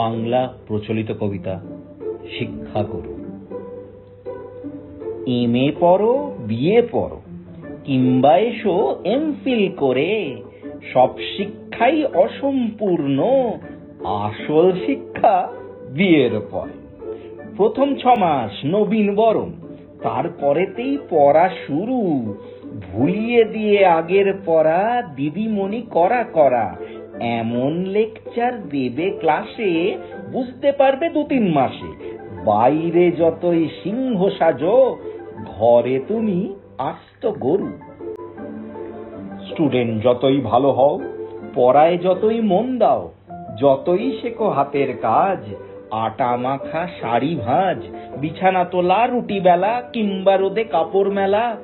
বাংলা প্রচলিত কবিতা, শিক্ষা করো। এম এ পড়ো বিয়ে পড়ো, কিংবা এসো এমফিল করে। সব শিক্ষাই অসম্পূর্ণ, আসল শিক্ষা বিয়ের পরে। প্রথম ছ মাস নবীন বরণ, তারপরেতেই পড়া শুরু। ভুলিয়ে দিয়ে আগের পড়া, দিদিমণি করা করা এমন লেকচার দেবে ক্লাসে বুঝতে পারবে দু তিন মাসে। বাইরে যতই সিংহ সাজো, ঘরে তুমি আস্ত গরু। স্টুডেন্ট যতই ভালো হও, পড়ায় যতই মন দাও, যতই শেখো হাতের কাজ, আটা মাখা শাড়ি ভাঁজ, বিছানা তোলা রুটি বেলা কিংবা রোদে কাপড় মেলা,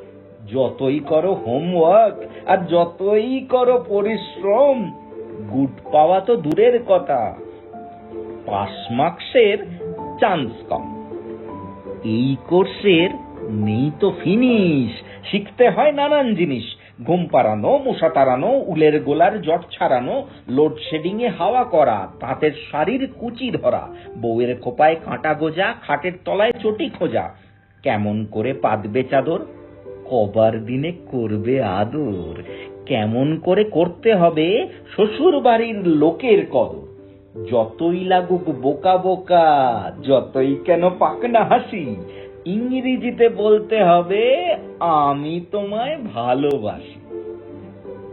যতই করো হোমওয়ার্ক আর যতই করো পরিশ্রম গুড পাওয়া তো দূরের কথা। পাস মার্কসের চান্স কম। এই কোর্সের নেই তো ফিনিশ। শিখতে হয় নানান জিনিস। ঘুম পাড়ানো, মশা তাড়ানো, উলের গোলার জট ছাড়ানো লোডশেডিং এ হাওয়া করা, তাঁতের শাড়ির কুচি ধরা, বউয়ের খোপায় কাঁটা গোজা, খাটের তলায় চটি খোঁজা। কেমন করে পাতবে চাদর? কবার দিনে করবে আদর। কেমন করে করতে হবে শ্বশুর বাড়ির লোকের কদর। যতই লাগুক বোকা বোকা, যতই কেন পাকনা হাসি, ইংরেজিতে বলতে হবে, আমি তোমায় ভালোবাসি।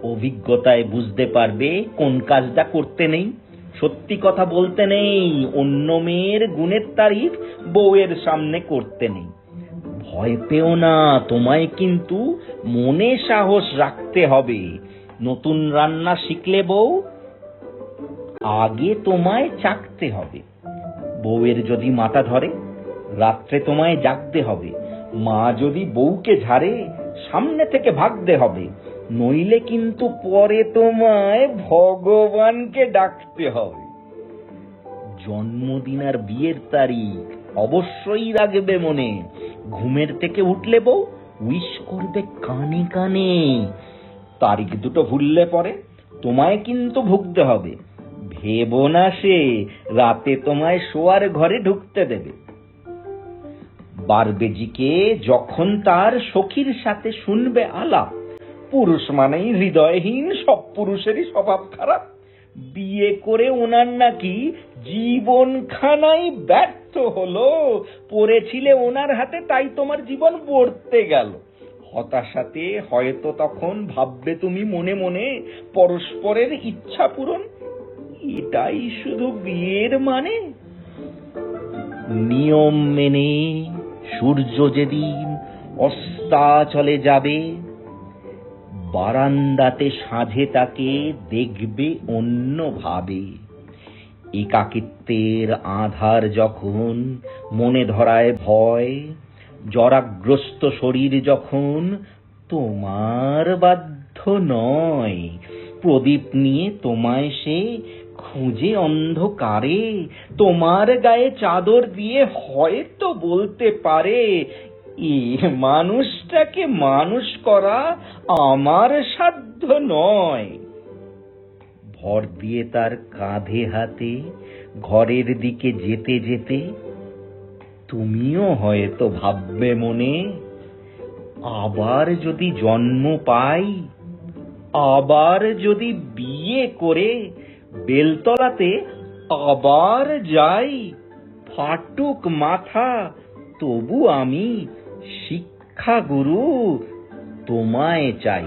অভিজ্ঞতায় বুঝতে পারবে কোন কাজটা করতে নেই। সত্যি কথা বলতে নেই, অন্য মেয়ের গুণের তারিফ বউয়ের সামনে করতে নেই। ভয় পেও না, তোমায় কিন্তু মনে সাহস রাখতে হবে। নতুন রান্না শিখলে বউ, আগে তোমায় চাকতে হবে। বউয়ের যদি মাথা ধরে, রাত্রে তোমায় জাগতে হবে। মা যদি বউকে ঝাড়ে, সামনে থেকে ভাগতে হবে। নইলে কিন্তু পরে তোমায় ভগবানকে ডাকতে হবে। জন্মদিন আর বিয়ের তারিখ অবশ্যই রাখবে মনে। ঘুমের থেকে উঠলে বউ উইশ করবে কানে কানে। তারিখ দুটো ভুললে পরে তোমায় কিন্তু ভুগতে হবে। ভেবো না সে, রাতে তোমায় শোয়ার ঘরে ঢুকতে দেবে। বারবেজিকে যখন তার সখীর সাথে শুনবে আলাপ, পুরুষ মানেই হৃদয়হীন, সব পুরুষেরই স্বভাব খারাপ। বিয়ে করে ওনার নাকি জীবনখানাই ব্যর্থ হলো, পড়েছিলে ওনার হাতে, তাই তোমার জীবন পড়তে গেল। হতাশাতে হয়তো তখন ভাববে তুমি মনে মনে, পরস্পরের ইচ্ছা পূরণ, এটাই শুধু বিয়ের মানে। নিয়ম মেনে সূর্য যেদিন অস্তাচলে যাবে, বারান্দাতে সাঁঝে তাকে দেখবে অন্যভাবে। একাকিত্বের আধার যখন মনে ধরায় ভয়, জরাগ্রস্ত শরীর যখন তোমার বাধ্য নয়, প্রদীপ নিয়ে তোমায় সে খুঁজে অন্ধকারে, তোমার গায়ে চাদর দিয়ে হয়তো বলতে পারে, এ মানুষটাকে মানুষ করা আমার সাধ্য নয়। ভর দিয়ে তার কাঁধে হাতে, ঘরের দিকে যেতে যেতে, তুমিও হয়তো ভাববে মনে, আবার যদি জন্ম পাই, আবার যদি বিয়ে করে, বেলতলাতে আবার যাই, ফাটুক মাথা, তবু আমি শিক্ষা গুরু তোমায় চাই।